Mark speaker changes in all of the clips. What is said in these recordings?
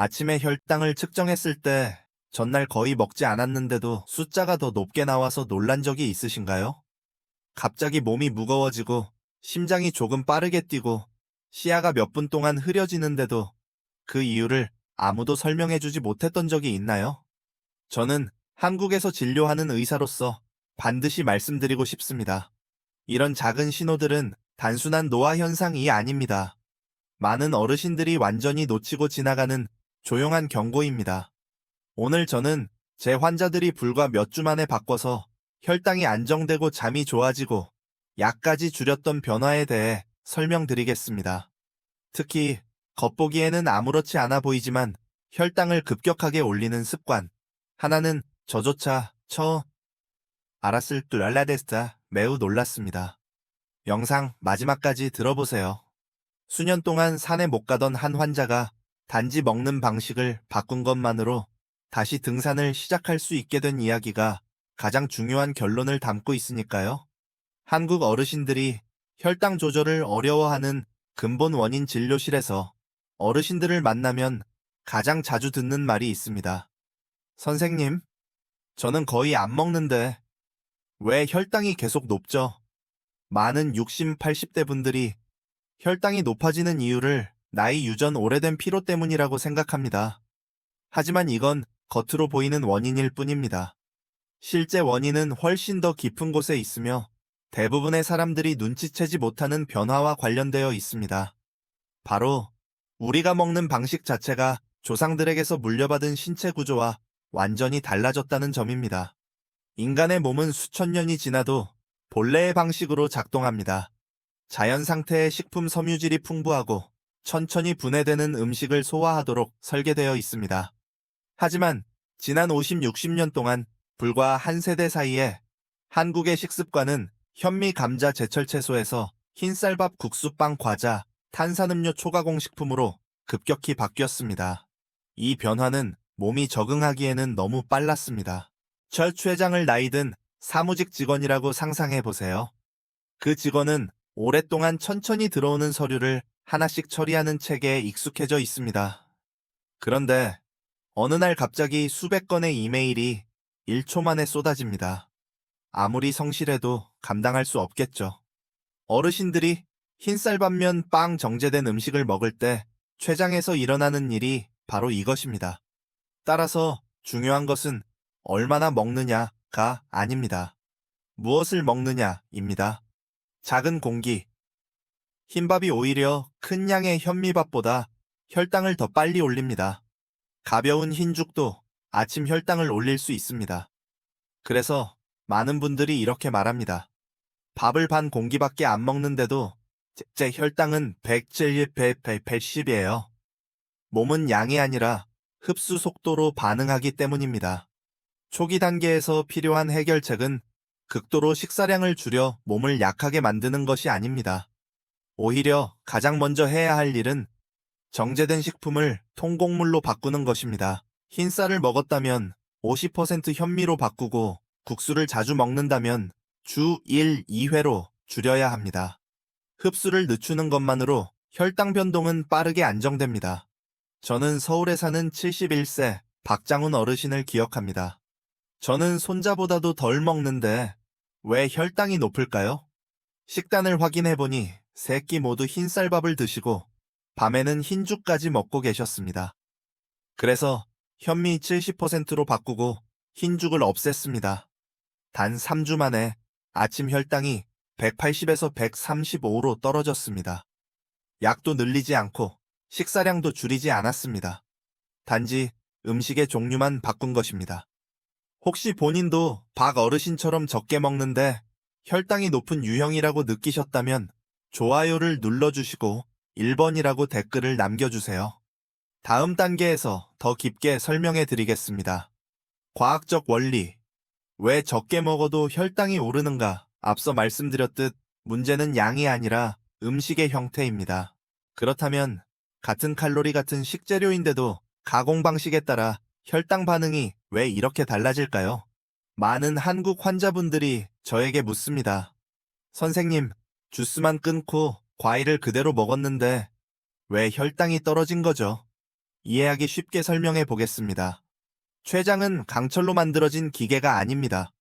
Speaker 1: 아침에 혈당을 측정했을 때 전날 거의 먹지 않았는데도 숫자가 더 높게 나와서 놀란 적이 있으신가요? 갑자기 몸이 무거워지고 심장이 조금 빠르게 뛰고 시야가 몇 분 동안 흐려지는데도 그 이유를 아무도 설명해주지 못했던 적이 있나요? 저는 한국에서 진료하는 의사로서 반드시 말씀드리고 싶습니다. 이런 작은 신호들은 단순한 노화 현상이 아닙니다. 많은 어르신들이 완전히 놓치고 지나가는 조용한 경고입니다. 오늘 저는 제 환자들이 불과 몇 주 만에 바꿔서 혈당이 안정되고 잠이 좋아지고 약까지 줄였던 변화에 대해 설명드리겠습니다. 특히 겉보기에는 아무렇지 않아 보이지만 혈당을 급격하게 올리는 습관. 하나는 저조차 처 알았을 줄 알라데스타 매우 놀랐습니다. 영상 마지막까지 들어보세요. 수년 동안 산에 못 가던 한 환자가 단지 먹는 방식을 바꾼 것만으로 다시 등산을 시작할 수 있게 된 이야기가 가장 중요한 결론을 담고 있으니까요. 한국 어르신들이 혈당 조절을 어려워하는 근본 원인 진료실에서 어르신들을 만나면 가장 자주 듣는 말이 있습니다. 선생님, 저는 거의 안 먹는데 왜 혈당이 계속 높죠? 많은 60, 80대 분들이 혈당이 높아지는 이유를 나이 유전 오래된 피로 때문이라고 생각합니다. 하지만 이건 겉으로 보이는 원인일 뿐입니다. 실제 원인은 훨씬 더 깊은 곳에 있으며 대부분의 사람들이 눈치채지 못하는 변화와 관련되어 있습니다. 바로 우리가 먹는 방식 자체가 조상들에게서 물려받은 신체 구조와 완전히 달라졌다는 점입니다. 인간의 몸은 수천 년이 지나도 본래의 방식으로 작동합니다. 자연 상태의 식품 섬유질이 풍부하고 천천히 분해되는 음식을 소화하도록 설계되어 있습니다. 하지만 지난 50, 60년 동안 불과 한 세대 사이에 한국의 식습관은 현미, 감자, 제철 채소에서 흰쌀밥, 국수빵, 과자, 탄산음료 초가공 식품으로 급격히 바뀌었습니다. 이 변화는 몸이 적응하기에는 너무 빨랐습니다. 철 회장을 나이 든 사무직 직원이라고 상상해 보세요. 그 직원은 오랫동안 천천히 들어오는 서류를 하나씩 처리하는 체계에 익숙해져 있습니다. 그런데 어느 날 갑자기 수백 건의 이메일이 1초 만에 쏟아집니다. 아무리 성실해도 감당할 수 없겠죠. 어르신들이 흰쌀밥면 빵 정제된 음식을 먹을 때 췌장에서 일어나는 일이 바로 이것입니다. 따라서 중요한 것은 얼마나 먹느냐가 아닙니다. 무엇을 먹느냐입니다. 작은 공기. 흰밥이 오히려 큰 양의 현미밥보다 혈당을 더 빨리 올립니다. 가벼운 흰죽도 아침 혈당을 올릴 수 있습니다. 그래서 많은 분들이 이렇게 말합니다. 밥을 반 공기밖에 안 먹는데도 제, 제 혈당은 107, 100, 100, 110이에요. 몸은 양이 아니라 흡수 속도로 반응하기 때문입니다. 초기 단계에서 필요한 해결책은 극도로 식사량을 줄여 몸을 약하게 만드는 것이 아닙니다. 오히려 가장 먼저 해야 할 일은 정제된 식품을 통곡물로 바꾸는 것입니다. 흰쌀을 먹었다면 50% 현미로 바꾸고 국수를 자주 먹는다면 주 1, 2회로 줄여야 합니다. 흡수를 늦추는 것만으로 혈당 변동은 빠르게 안정됩니다. 저는 서울에 사는 71세 박장훈 어르신을 기억합니다. 저는 손자보다도 덜 먹는데 왜 혈당이 높을까요? 식단을 확인해보니 세끼 모두 흰쌀밥을 드시고 밤에는 흰죽까지 먹고 계셨습니다. 그래서 현미 70%로 바꾸고 흰죽을 없앴습니다. 단 3주 만에 아침 혈당이 180에서 135로 떨어졌습니다. 약도 늘리지 않고 식사량도 줄이지 않았습니다. 단지 음식의 종류만 바꾼 것입니다. 혹시 본인도 박 어르신처럼 적게 먹는데 혈당이 높은 유형이라고 느끼셨다면 좋아요를 눌러주시고 1번이라고 댓글을 남겨주세요. 다음 단계에서 더 깊게 설명해 드리겠습니다. 과학적 원리. 왜 적게 먹어도 혈당이 오르는가? 앞서 말씀드렸듯 문제는 양이 아니라 음식의 형태입니다. 그렇다면 같은 칼로리 같은 식재료인데도 가공 방식에 따라 혈당 반응이 왜 이렇게 달라질까요? 많은 한국 환자분들이 저에게 묻습니다. 선생님, 주스만 끊고 과일을 그대로 먹었는데 왜 혈당이 떨어진 거죠? 이해하기 쉽게 설명해 보겠습니다. 췌장은 강철로 만들어진 기계가 아닙니다.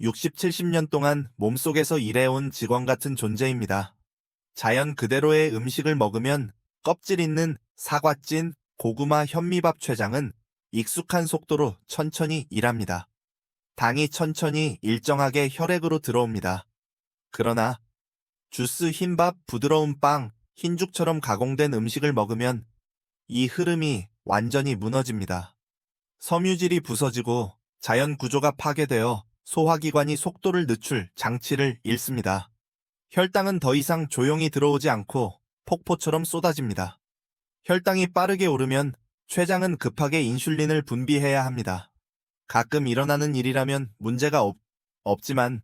Speaker 1: 60, 70년 동안 몸속에서 일해온 직원 같은 존재입니다. 자연 그대로의 음식을 먹으면 껍질 있는 사과찐, 고구마 현미밥 췌장은 익숙한 속도로 천천히 일합니다. 당이 천천히 일정하게 혈액으로 들어옵니다. 그러나 주스, 흰밥, 부드러운 빵, 흰죽처럼 가공된 음식을 먹으면 이 흐름이 완전히 무너집니다. 섬유질이 부서지고 자연 구조가 파괴되어 소화기관이 속도를 늦출 장치를 잃습니다. 혈당은 더 이상 조용히 들어오지 않고 폭포처럼 쏟아집니다. 혈당이 빠르게 오르면 췌장은 급하게 인슐린을 분비해야 합니다. 가끔 일어나는 일이라면 문제가 없, 없지만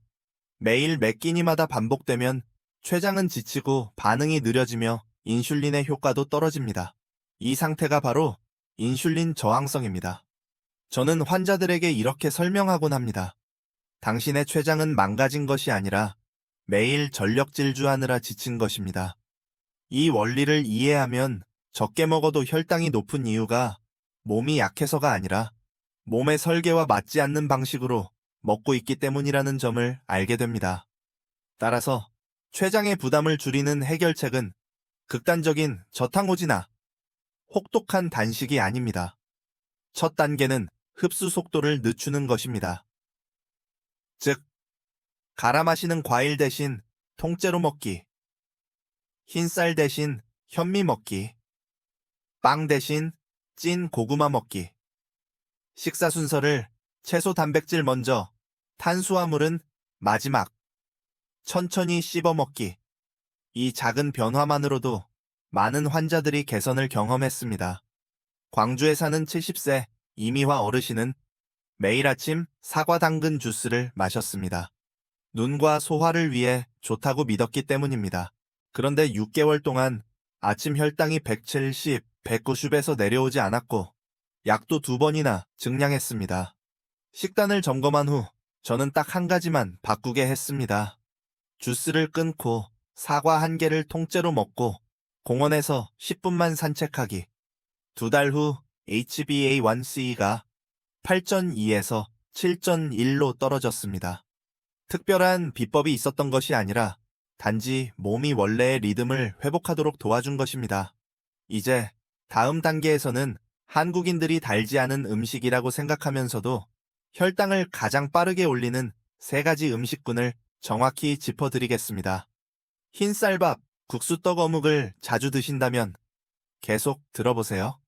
Speaker 1: 매일 몇 끼니마다 반복되면 췌장은 지치고 반응이 느려지며 인슐린의 효과도 떨어집니다. 이 상태가 바로 인슐린 저항성입니다. 저는 환자들에게 이렇게 설명하곤 합니다. 당신의 췌장은 망가진 것이 아니라 매일 전력 질주하느라 지친 것입니다. 이 원리를 이해하면 적게 먹어도 혈당이 높은 이유가 몸이 약해서가 아니라 몸의 설계와 맞지 않는 방식으로 먹고 있기 때문이라는 점을 알게 됩니다. 따라서 췌장의 부담을 줄이는 해결책은 극단적인 저탄고지나 혹독한 단식이 아닙니다. 첫 단계는 흡수 속도를 늦추는 것입니다. 즉, 갈아 마시는 과일 대신 통째로 먹기, 흰쌀 대신 현미 먹기, 빵 대신 찐 고구마 먹기. 식사 순서를 채소 단백질 먼저, 탄수화물은 마지막. 천천히 씹어 먹기. 이 작은 변화만으로도 많은 환자들이 개선을 경험했습니다. 광주에 사는 70세 이미화 어르신은 매일 아침 사과 당근 주스를 마셨습니다. 눈과 소화를 위해 좋다고 믿었기 때문입니다. 그런데 6개월 동안 아침 혈당이 170, 190에서 내려오지 않았고 약도 두 번이나 증량했습니다. 식단을 점검한 후 저는 딱 한 가지만 바꾸게 했습니다. 주스를 끊고 사과 한 개를 통째로 먹고 공원에서 10분만 산책하기. 두 달 후 HbA1c가 8.2에서 7.1로 떨어졌습니다. 특별한 비법이 있었던 것이 아니라 단지 몸이 원래의 리듬을 회복하도록 도와준 것입니다. 이제 다음 단계에서는 한국인들이 달지 않은 음식이라고 생각하면서도 혈당을 가장 빠르게 올리는 세 가지 음식군을 정확히 짚어드리겠습니다. 흰쌀밥, 국수떡 어묵을 자주 드신다면 계속 들어보세요.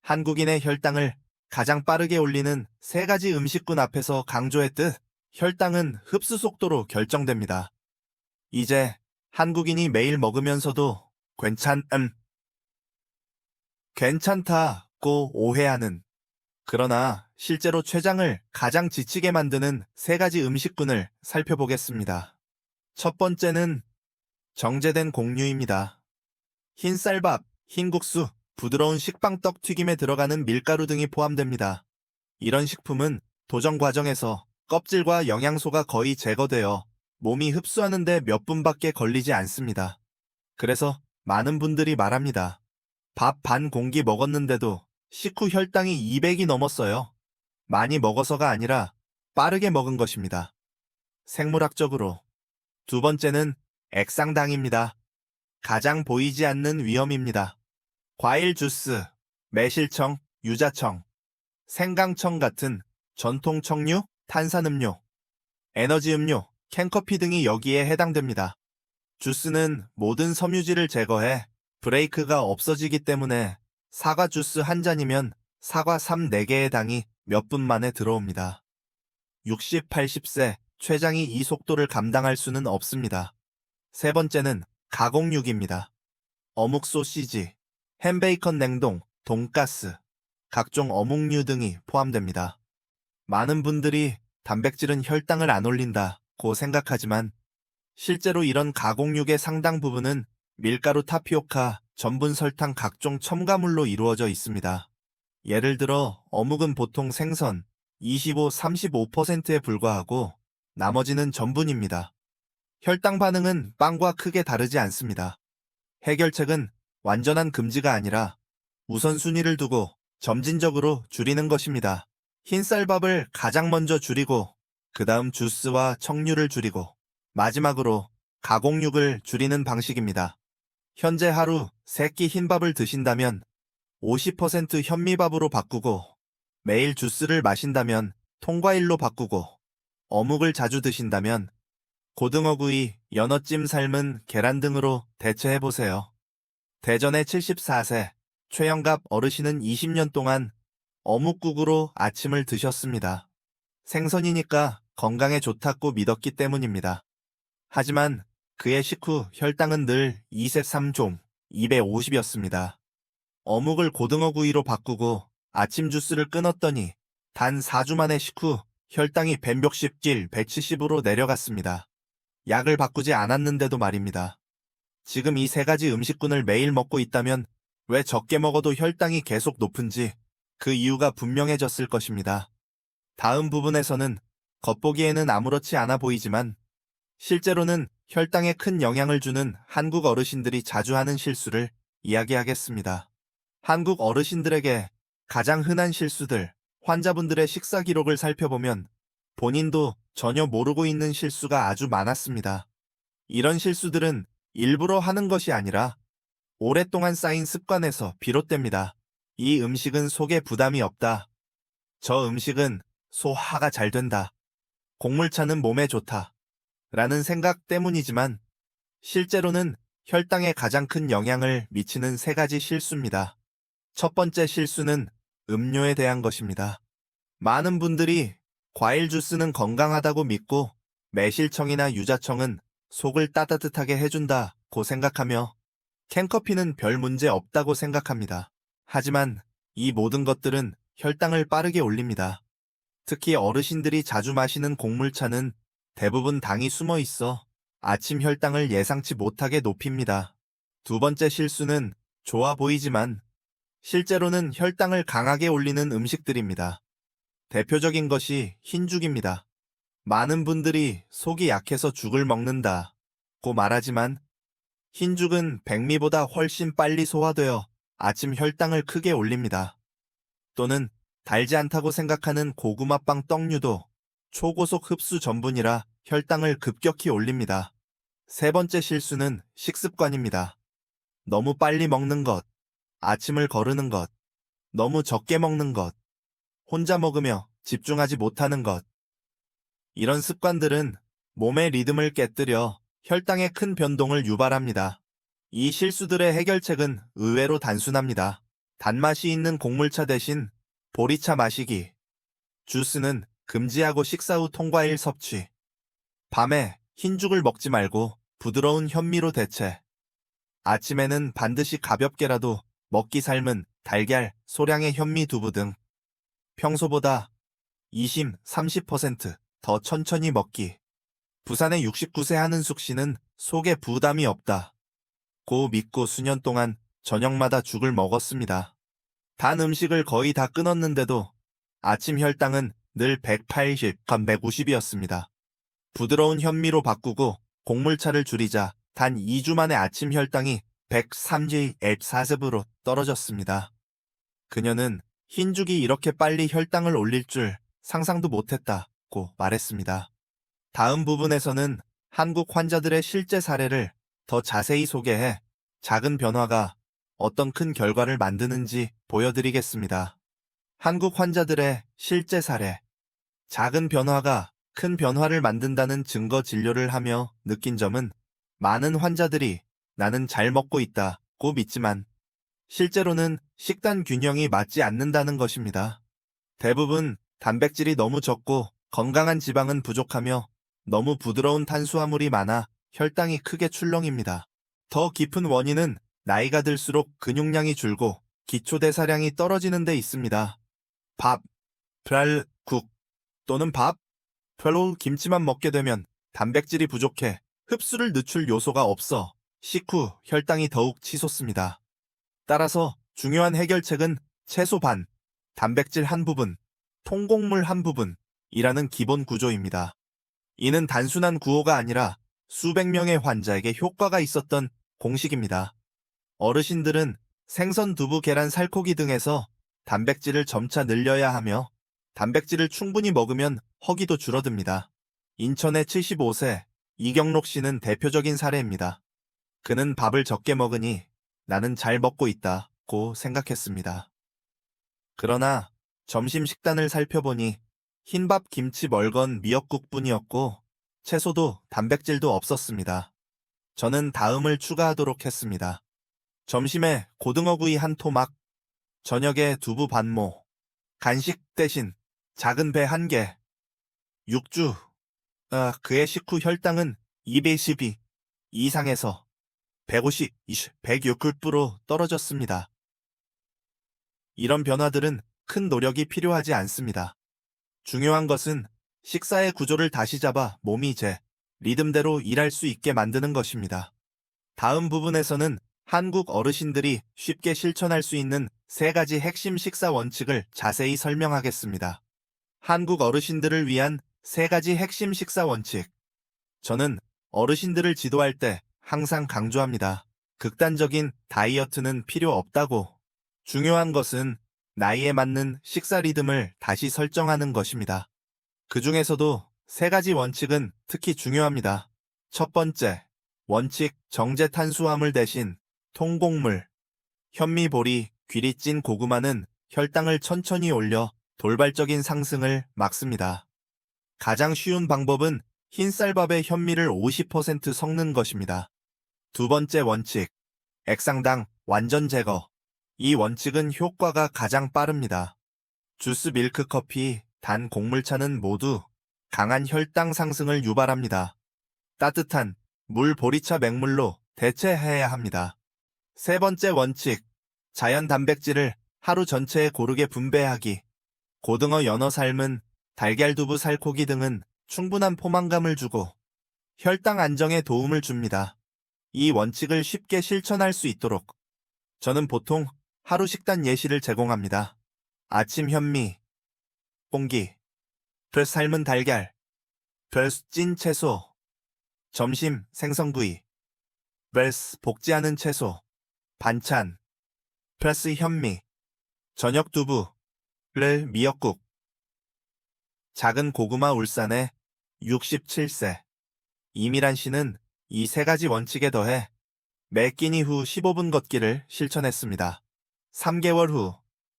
Speaker 1: 한국인의 혈당을 가장 빠르게 올리는 세 가지 음식군 앞에서 강조했듯 혈당은 흡수 속도로 결정됩니다. 이제 한국인이 매일 먹으면서도 괜찮, 음, 괜찮다고 오해하는 그러나 실제로 췌장을 가장 지치게 만드는 세 가지 음식군을 살펴보겠습니다. 첫 번째는 정제된 곡류입니다. 흰쌀밥, 흰국수, 부드러운 식빵떡 튀김에 들어가는 밀가루 등이 포함됩니다. 이런 식품은 도정 과정에서 껍질과 영양소가 거의 제거되어 몸이 흡수하는데 몇 분밖에 걸리지 않습니다. 그래서 많은 분들이 말합니다. 밥 반 공기 먹었는데도 식후 혈당이 200이 넘었어요. 많이 먹어서가 아니라 빠르게 먹은 것입니다. 생물학적으로. 두 번째는 액상당입니다. 가장 보이지 않는 위험입니다. 과일 주스, 매실청, 유자청, 생강청 같은 전통 청류, 탄산음료, 에너지 음료, 캔커피 등이 여기에 해당됩니다. 주스는 모든 섬유질을 제거해 브레이크가 없어지기 때문에 사과 주스 한 잔이면 사과 3, 4개의 당이 몇 분 만에 들어옵니다. 60, 80세 췌장이 이 속도를 감당할 수는 없습니다. 세 번째는 가공육입니다. 어묵 소시지, 햄베이컨 냉동, 돈가스, 각종 어묵류 등이 포함됩니다. 많은 분들이 단백질은 혈당을 안 올린다 고 생각하지만 실제로 이런 가공육의 상당 부분은 밀가루 타피오카, 전분 설탕 각종 첨가물로 이루어져 있습니다. 예를 들어 어묵은 보통 생선 25-35%에 불과하고 나머지는 전분입니다. 혈당 반응은 빵과 크게 다르지 않습니다. 해결책은 완전한 금지가 아니라 우선순위를 두고 점진적으로 줄이는 것입니다. 흰쌀밥을 가장 먼저 줄이고 그 다음 주스와 척류를 줄이고 마지막으로 가공육을 줄이는 방식입니다. 현재 하루 3끼 흰밥을 드신다면 50% 현미밥으로 바꾸고 매일 주스를 마신다면 통과일로 바꾸고 어묵을 자주 드신다면 고등어구이, 연어찜 삶은 계란 등으로 대체해보세요. 대전의 74세 최영갑 어르신은 20년 동안 어묵국으로 아침을 드셨습니다. 생선이니까 건강에 좋다고 믿었기 때문입니다. 하지만 그의 식후 혈당은 늘 2세 3종 250이었습니다. 어묵을 고등어 구이로 바꾸고 아침 주스를 끊었더니 단 4주 만에 식후 혈당이 뱀벽10길 170으로 내려갔습니다. 약을 바꾸지 않았는데도 말입니다. 지금 이 세 가지 음식군을 매일 먹고 있다면 왜 적게 먹어도 혈당이 계속 높은지 그 이유가 분명해졌을 것입니다. 다음 부분에서는 겉보기에는 아무렇지 않아 보이지만 실제로는 혈당에 큰 영향을 주는 한국 어르신들이 자주 하는 실수를 이야기하겠습니다. 한국 어르신들에게 가장 흔한 실수들, 환자분들의 식사 기록을 살펴보면 본인도 전혀 모르고 있는 실수가 아주 많았습니다. 이런 실수들은 일부러 하는 것이 아니라 오랫동안 쌓인 습관에서 비롯됩니다. 이 음식은 속에 부담이 없다. 저 음식은 소화가 잘 된다. 곡물차는 몸에 좋다. 라는 생각 때문이지만 실제로는 혈당에 가장 큰 영향을 미치는 세 가지 실수입니다. 첫 번째 실수는 음료에 대한 것입니다. 많은 분들이 과일 주스는 건강하다고 믿고 매실청이나 유자청은 속을 따뜻하게 해준다고 생각하며 캔커피는 별 문제 없다고 생각합니다. 하지만 이 모든 것들은 혈당을 빠르게 올립니다. 특히 어르신들이 자주 마시는 곡물차는 대부분 당이 숨어 있어 아침 혈당을 예상치 못하게 높입니다. 두 번째 실수는 좋아 보이지만 실제로는 혈당을 강하게 올리는 음식들입니다. 대표적인 것이 흰죽입니다. 많은 분들이 속이 약해서 죽을 먹는다 고 말하지만 흰죽은 백미보다 훨씬 빨리 소화되어 아침 혈당을 크게 올립니다. 또는 달지 않다고 생각하는 고구마빵 떡류도 초고속 흡수 전분이라 혈당을 급격히 올립니다. 세 번째 실수는 식습관입니다. 너무 빨리 먹는 것, 아침을 거르는 것, 너무 적게 먹는 것, 혼자 먹으며 집중하지 못하는 것. 이런 습관들은 몸의 리듬을 깨뜨려 혈당의 큰 변동을 유발합니다. 이 실수들의 해결책은 의외로 단순합니다. 단맛이 있는 곡물차 대신 보리차 마시기. 주스는 금지하고 식사 후 통과일 섭취. 밤에 흰죽을 먹지 말고 부드러운 현미로 대체. 아침에는 반드시 가볍게라도 먹기 삶은 달걀, 소량의 현미 두부 등 평소보다 20, 30%더 천천히 먹기. 부산의 69세 한은숙 씨는 속에 부담이 없다. 고 믿고 수년 동안 저녁마다 죽을 먹었습니다. 단 음식을 거의 다 끊었는데도 아침 혈당은 늘 180, 150이었습니다. 부드러운 현미로 바꾸고 곡물차를 줄이자 단 2주 만에 아침 혈당이 130, 40으로 떨어졌습니다. 그녀는 흰죽이 이렇게 빨리 혈당을 올릴 줄 상상도 못했다고 말했습니다. 다음 부분에서는 한국 환자들의 실제 사례를 더 자세히 소개해 작은 변화가 어떤 큰 결과를 만드는지 보여드리겠습니다. 한국 환자들의 실제 사례. 작은 변화가 큰 변화를 만든다는 증거 진료를 하며 느낀 점은 많은 환자들이 나는 잘 먹고 있다고 믿지만 실제로는 식단 균형이 맞지 않는다는 것입니다. 대부분 단백질이 너무 적고 건강한 지방은 부족하며 너무 부드러운 탄수화물이 많아 혈당이 크게 출렁입니다. 더 깊은 원인은 나이가 들수록 근육량이 줄고 기초대사량이 떨어지는 데 있습니다. 밥, 별, 국 또는 밥, 별로 김치만 먹게 되면 단백질이 부족해 흡수를 늦출 요소가 없어 식후 혈당이 더욱 치솟습니다. 따라서 중요한 해결책은 채소 반, 단백질 한 부분, 통곡물 한 부분이라는 기본 구조입니다. 이는 단순한 구호가 아니라 수백 명의 환자에게 효과가 있었던 공식입니다. 어르신들은 생선, 두부, 계란, 살코기 등에서 단백질을 점차 늘려야 하며 단백질을 충분히 먹으면 허기도 줄어듭니다. 인천의 75세 이경록 씨는 대표적인 사례입니다. 그는 밥을 적게 먹으니 나는 잘 먹고 있다고 생각했습니다. 그러나 점심 식단을 살펴보니 흰밥, 김치, 멀건, 미역국뿐이었고 채소도 단백질도 없었습니다. 저는 다음을 추가하도록 했습니다. 점심에 고등어구이 한 토막, 저녁에 두부 반모, 간식 대신 작은 배 한 개, 육주, 아, 그의 식후 혈당은 212 이상에서 150, 106급부로 떨어졌습니다. 이런 변화들은 큰 노력이 필요하지 않습니다. 중요한 것은 식사의 구조를 다시 잡아 몸이 제 리듬대로 일할 수 있게 만드는 것입니다. 다음 부분에서는 한국 어르신들이 쉽게 실천할 수 있는 세 가지 핵심 식사 원칙을 자세히 설명하겠습니다. 한국 어르신들을 위한 세 가지 핵심 식사 원칙. 저는 어르신들을 지도할 때 항상 강조합니다. 극단적인 다이어트는 필요 없다고. 중요한 것은 나이에 맞는 식사 리듬을 다시 설정하는 것입니다. 그 중에서도 세 가지 원칙은 특히 중요합니다. 첫 번째, 원칙 정제 탄수화물 대신 통곡물, 현미 보리, 귀리 찐 고구마는 혈당을 천천히 올려 돌발적인 상승을 막습니다. 가장 쉬운 방법은 흰쌀밥에 현미를 50% 섞는 것입니다. 두 번째 원칙, 액상당 완전 제거. 이 원칙은 효과가 가장 빠릅니다. 주스, 밀크, 커피, 단 곡물차는 모두 강한 혈당 상승을 유발합니다. 따뜻한 물, 보리차, 맹물로 대체해야 합니다. 세 번째 원칙, 자연 단백질을 하루 전체에 고르게 분배하기. 고등어, 연어 삶은 달걀, 두부, 살코기 등은 충분한 포만감을 주고 혈당 안정에 도움을 줍니다. 이 원칙을 쉽게 실천할 수 있도록 저는 보통 하루 식단 예시를 제공합니다. 아침 현미, 공기, 별 삶은 달걀, 별찐 채소, 점심 생선구이, 벨스 볶지않은 채소, 반찬, 플러스 현미, 저녁 두부, 를 미역국, 작은 고구마 울산의 67세. 이미란 씨는 이 세 가지 원칙에 더해 매 끼니 후 15분 걷기를 실천했습니다. 3개월 후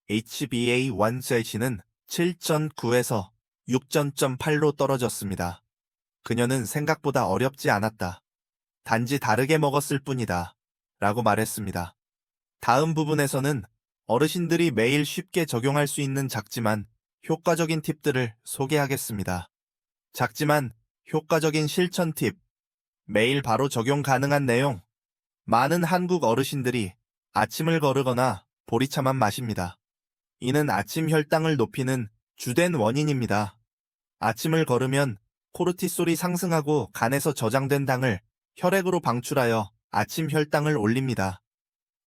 Speaker 1: HbA1c는 7.9에서 6.8로 떨어졌습니다. 그녀는 생각보다 어렵지 않았다. 단지 다르게 먹었을 뿐이다. 라고 말했습니다. 다음 부분에서는 어르신들이 매일 쉽게 적용할 수 있는 작지만 효과적인 팁들을 소개하겠습니다. 작지만 효과적인 실천 팁. 매일 바로 적용 가능한 내용. 많은 한국 어르신들이 아침을 거르거나 보리차만 마십니다. 이는 아침 혈당을 높이는 주된 원인입니다. 아침을 걸으면 코르티솔이 상승하고 간에서 저장된 당을 혈액으로 방출하여 아침 혈당을 올립니다.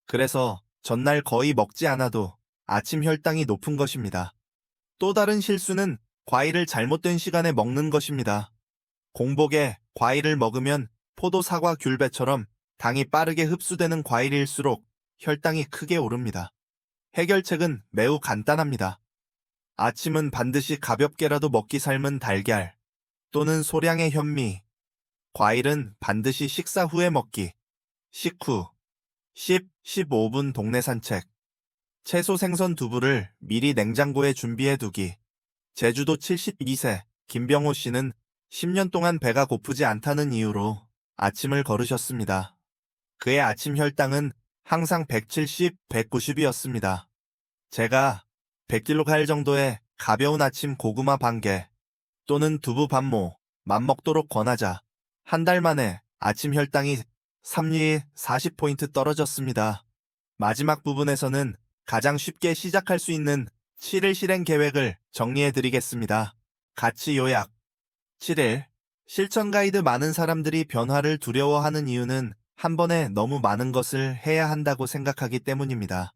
Speaker 1: 그래서 전날 거의 먹지 않아도 아침 혈당이 높은 것입니다. 또 다른 실수는 과일을 잘못된 시간에 먹는 것입니다. 공복에 과일을 먹으면 포도, 사과, 귤배처럼 당이 빠르게 흡수되는 과일일수록 혈당이 크게 오릅니다. 해결책은 매우 간단합니다. 아침은 반드시 가볍게라도 먹기 삶은 달걀 또는 소량의 현미. 과일은 반드시 식사 후에 먹기. 식후 10, 15분 동네 산책. 채소 생선 두부를 미리 냉장고에 준비해 두기. 제주도 72세 김병호 씨는 10년 동안 배가 고프지 않다는 이유로 아침을 걸으셨습니다. 그의 아침 혈당은 항상 170, 190이었습니다. 제가 100kg 갈 정도의 가벼운 아침 고구마 반개 또는 두부 반모 맘먹도록 권하자 한 달 만에 아침 혈당이 3리 40포인트 떨어졌습니다. 마지막 부분에서는 가장 쉽게 시작할 수 있는 7일 실행 계획을 정리해 드리겠습니다. 같이 요약 7일 실천 가이드 많은 사람들이 변화를 두려워하는 이유는 한 번에 너무 많은 것을 해야 한다고 생각하기 때문입니다.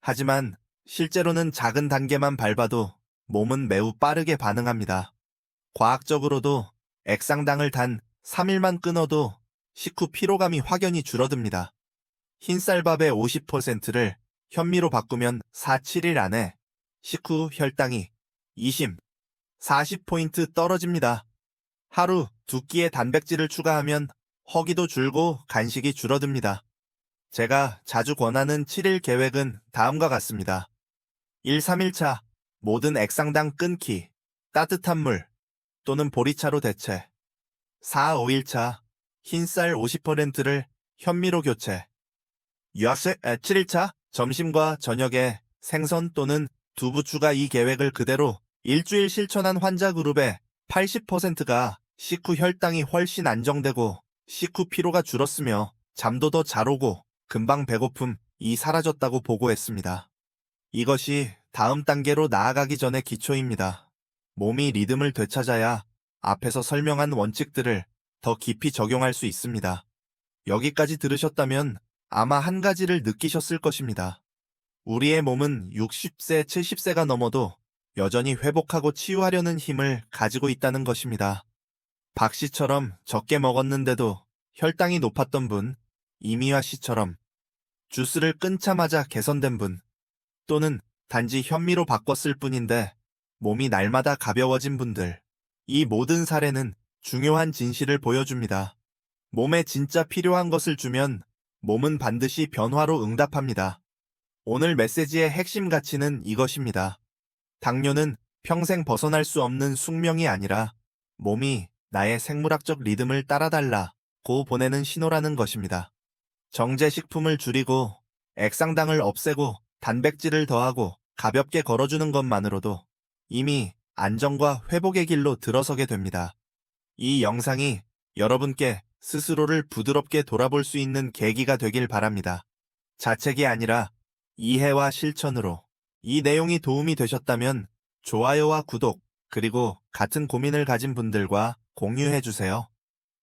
Speaker 1: 하지만 실제로는 작은 단계만 밟아도 몸은 매우 빠르게 반응합니다. 과학적으로도 액상당을 단 3일만 끊어도 식후 피로감이 확연히 줄어듭니다. 흰쌀밥의 50%를 현미로 바꾸면 4, 7일 안에 식후 혈당이 20, 40포인트 떨어집니다. 하루 두 끼의 단백질을 추가하면 허기도 줄고 간식이 줄어듭니다. 제가 자주 권하는 7일 계획은 다음과 같습니다. 1, 3일차 모든 액상당 끊기, 따뜻한 물 또는 보리차로 대체. 4, 5일차 흰쌀 50%를 현미로 교체. 유학생 7일차 점심과 저녁에 생선 또는 두부 추가 이 계획을 그대로 일주일 실천한 환자 그룹의 80%가 식후 혈당이 훨씬 안정되고 식후 피로가 줄었으며 잠도 더 잘 오고 금방 배고픔이 사라졌다고 보고했습니다. 이것이 다음 단계로 나아가기 전의 기초입니다. 몸이 리듬을 되찾아야 앞에서 설명한 원칙들을 더 깊이 적용할 수 있습니다. 여기까지 들으셨다면 아마 한 가지를 느끼셨을 것입니다. 우리의 몸은 60세, 70세가 넘어도 여전히 회복하고 치유하려는 힘을 가지고 있다는 것입니다. 박 씨처럼 적게 먹었는데도 혈당이 높았던 분, 이미화 씨처럼 주스를 끊자마자 개선된 분, 또는 단지 현미로 바꿨을 뿐인데 몸이 날마다 가벼워진 분들, 이 모든 사례는 중요한 진실을 보여줍니다. 몸에 진짜 필요한 것을 주면 몸은 반드시 변화로 응답합니다. 오늘 메시지의 핵심 가치는 이것입니다. 당뇨는 평생 벗어날 수 없는 숙명이 아니라 몸이 나의 생물학적 리듬을 따라달라고 보내는 신호라는 것입니다. 정제식품을 줄이고 액상당을 없애고 단백질을 더하고 가볍게 걸어주는 것만으로도 이미 안정과 회복의 길로 들어서게 됩니다. 이 영상이 여러분께 스스로를 부드럽게 돌아볼 수 있는 계기가 되길 바랍니다. 자책이 아니라 이해와 실천으로 이 내용이 도움이 되셨다면 좋아요와 구독, 그리고 같은 고민을 가진 분들과 공유해 주세요.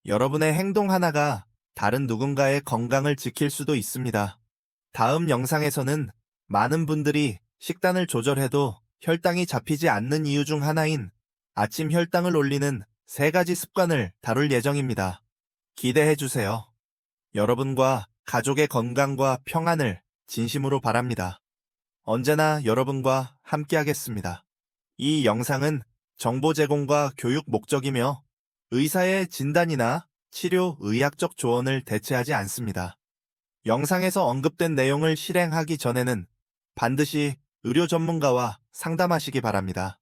Speaker 1: 여러분의 행동 하나가 다른 누군가의 건강을 지킬 수도 있습니다. 다음 영상에서는 많은 분들이 식단을 조절해도 혈당이 잡히지 않는 이유 중 하나인 아침 혈당을 올리는 세 가지 습관을 다룰 예정입니다. 기대해 주세요. 여러분과 가족의 건강과 평안을 진심으로 바랍니다. 언제나 여러분과 함께하겠습니다. 이 영상은 정보 제공과 교육 목적이며 의사의 진단이나 치료 의학적 조언을 대체하지 않습니다. 영상에서 언급된 내용을 실행하기 전에는 반드시 의료 전문가와 상담하시기 바랍니다.